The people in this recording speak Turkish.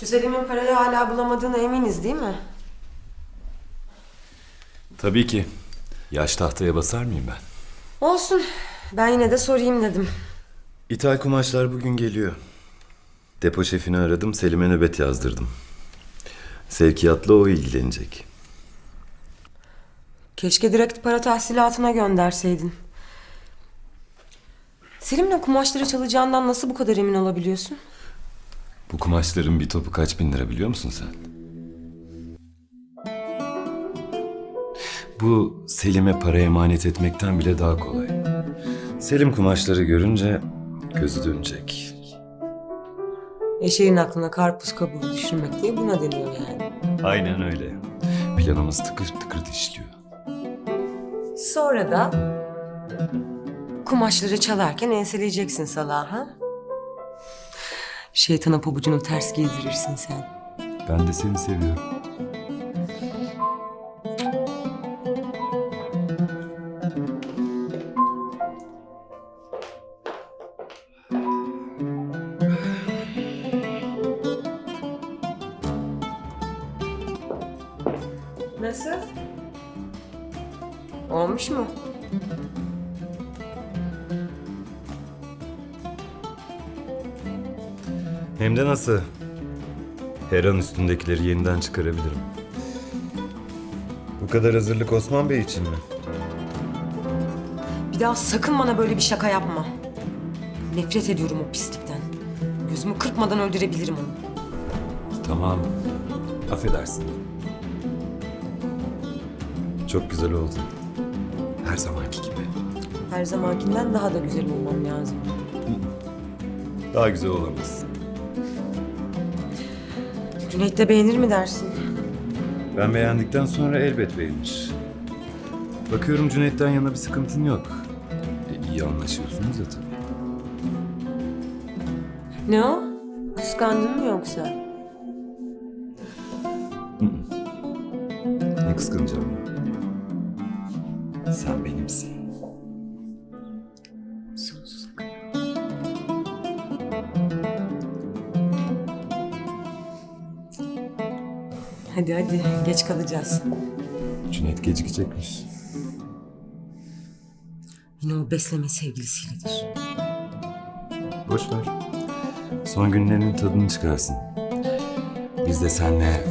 Şu Selim'in parayı hala bulamadığına eminiz değil mi? Tabii ki. Yaş tahtaya basar mıyım ben? Olsun. Ben yine de sorayım dedim. İthal kumaşlar bugün geliyor. Depo şefini aradım, Selim'e nöbet yazdırdım. Sevkiyatla o ilgilenecek. Keşke direkt para tahsilatına gönderseydin. Selim'le kumaşları çalacağından nasıl bu kadar emin olabiliyorsun? Kumaşların bir topu kaç bin lira biliyor musun sen? Bu Selim'e para emanet etmekten bile daha kolay. Selim kumaşları görünce gözü dönecek. Eşeğin aklına karpuz kabuğu düşürmek diye buna deniyor yani. Aynen öyle. Planımız tıkır tıkır işliyor. Sonra da kumaşları çalarken enseleyeceksin salağı ha? Şeytana pabucunu ters giydirirsin sen. Ben de seni seviyorum. Nasıl? Olmuş mu? Hem de nasıl? Her an üstündekileri yeniden çıkarabilirim. Bu kadar hazırlık Osman Bey için mi? Bir daha sakın bana böyle bir şaka yapma. Nefret ediyorum o pislikten. Gözümü kırpmadan öldürebilirim onu. Tamam. Affedersin. Çok güzel oldu. Her zamanki gibi. Her zamankinden daha da güzel olmam lazım. Daha güzel olamaz. Cüneyt de beğenir mi dersin? Ben beğendikten sonra elbet beğenir. Bakıyorum Cüneyt'ten yana bir sıkıntın yok. E, iyi anlaşıyorsunuz ya tabii. Ne o? Kıskandın mı yoksa? Ne kıskanacağım? Sen benimsin. Hadi hadi geç kalacağız. Cüneyt gecikecekmiş. Yine o besleme sevgilisiyledir. Boş ver. Son günlerinin tadını çıkarsın. Biz de seninle